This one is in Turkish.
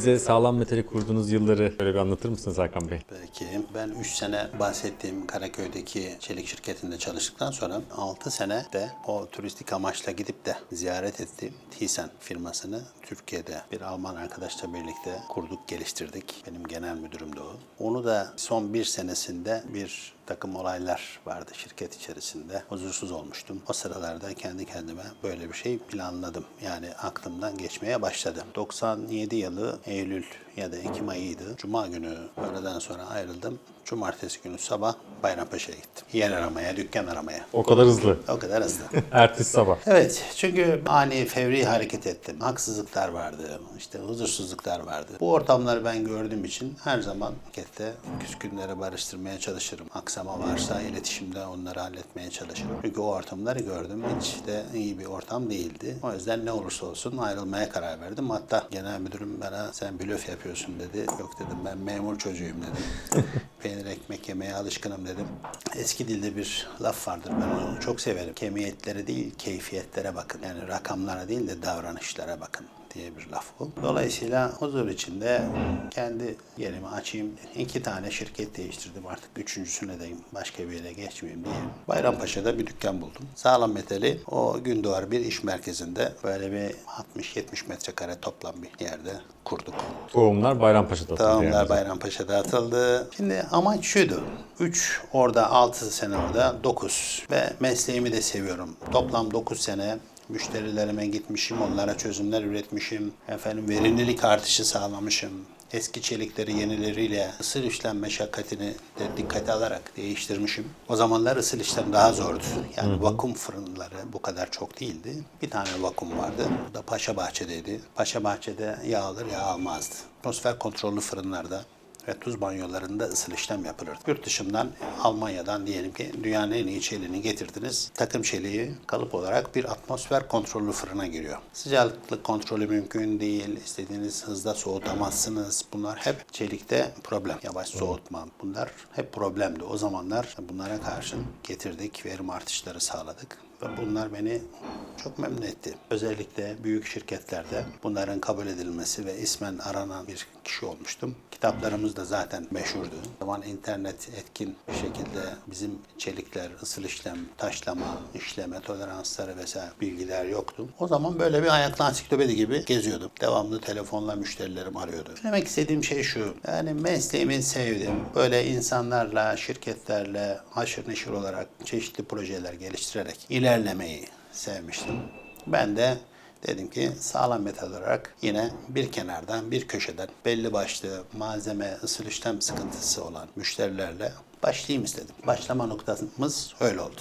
Bize sağlam metali kurduğunuz yılları böyle bir anlatır mısınız Hakan Bey? Belki ben 3 sene bahsettiğim Karaköy'deki çelik şirketinde çalıştıktan sonra 6 sene de o turistik amaçla gidip de ziyaret ettiğim Thyssen firmasını Türkiye'de bir Alman arkadaşla birlikte kurduk, geliştirdik. Benim genel müdürüm de o. Onu da son bir senesinde bir takım olaylar vardı şirket içerisinde. Huzursuz olmuştum. O sıralarda kendi kendime böyle bir şey planladım. Yani aklımdan geçmeye başladı. 97 yılı Eylül ya da Ekim ayıydı. Cuma günü öğleden sonra ayrıldım. Cumartesi günü sabah Bayrampaşa'ya gittim. Yer aramaya, dükkan aramaya. O kadar hızlı. O kadar hızlı. Ertesi sabah. Evet, çünkü ani fevri hareket ettim. Haksızlıklar vardı, işte huzursuzluklar vardı. Bu ortamları ben gördüğüm için her zaman markette küskünleri barıştırmaya çalışırım. Aksama varsa iletişimde onları halletmeye çalışırım. Çünkü o ortamları gördüm. Hiç de iyi bir ortam değildi. O yüzden ne olursa olsun ayrılmaya karar verdim. Hatta genel müdürüm bana sen blöf yapıyorsun dedi. Yok dedim ben memur çocuğuyum dedim. Peynir ekmek yemeye alışkınım dedim. Eski dilde bir laf vardır ben onu çok severim. Kemiyetlere değil keyfiyetlere bakın. Yani rakamlara değil de davranışlara bakın diye bir laf bu. Dolayısıyla huzur içinde kendi yerimi açayım. İki tane şirket değiştirdim artık. Üçüncüsüne deyim. Başka bir yere geçmeyeyim diye. Bayrampaşa'da bir dükkan buldum. Sağlam metali o Gündoğar bir iş merkezinde böyle bir 60-70 metrekare toplam bir yerde kurduk. Tohumlar Bayrampaşa'da atıldı Tohumlar yani. Bayrampaşa'da atıldı. Şimdi amaç şuydu. 3 orada 6 sene orada 9 ve mesleğimi de seviyorum. Toplam 9 sene müşterilerime gitmişim, onlara çözümler üretmişim. Efendim verimlilik artışı sağlamışım. Eski çelikleri yenileriyle ısıl işlem meşakkatini de dikkate alarak değiştirmişim. O zamanlar ısıl işlem daha zordu. Yani vakum fırınları bu kadar çok değildi. Bir tane vakum vardı. Bu da Paşa Bahçe'deydi. Paşa Bahçe'de yağ alır yağ almazdı. Atmosfer kontrollü fırınlarda ve tuz banyolarında ısıl işlem yapılır. Yurt dışından Almanya'dan diyelim ki dünyanın en iyi çeliğini getirdiniz. Takım çeliği kalıp olarak bir atmosfer kontrollü fırına giriyor. Sıcaklık kontrolü mümkün değil. İstediğiniz hızda soğutamazsınız. Bunlar hep çelikte problem. Yavaş soğutma. Bunlar hep problemdi. O zamanlar bunlara karşın getirdik. Verim artışları sağladık. Ve bunlar beni çok memnun etti. Özellikle büyük şirketlerde bunların kabul edilmesi ve ismen aranan bir kişi olmuştum. Kitaplarımız da zaten meşhurdu. Zaman internet etkin bir şekilde bizim çelikler, ısıl işlem, taşlama, işleme toleransları vesaire bilgiler yoktu. O zaman böyle bir ayaklı ansiklopedi gibi geziyordum. Devamlı telefonla müşterilerim arıyordu. Demek istediğim şey şu. Yani mesleğimi sevdim. Böyle insanlarla, şirketlerle haşır neşir olarak çeşitli projeler geliştirerek ilerlemeyi sevmiştim. Ben de dedim ki sağlam metal olarak yine bir kenardan, bir köşeden belli başlı malzeme, ısıl işlem sıkıntısı olan müşterilerle başlayayım istedim. Başlama noktamız öyle oldu.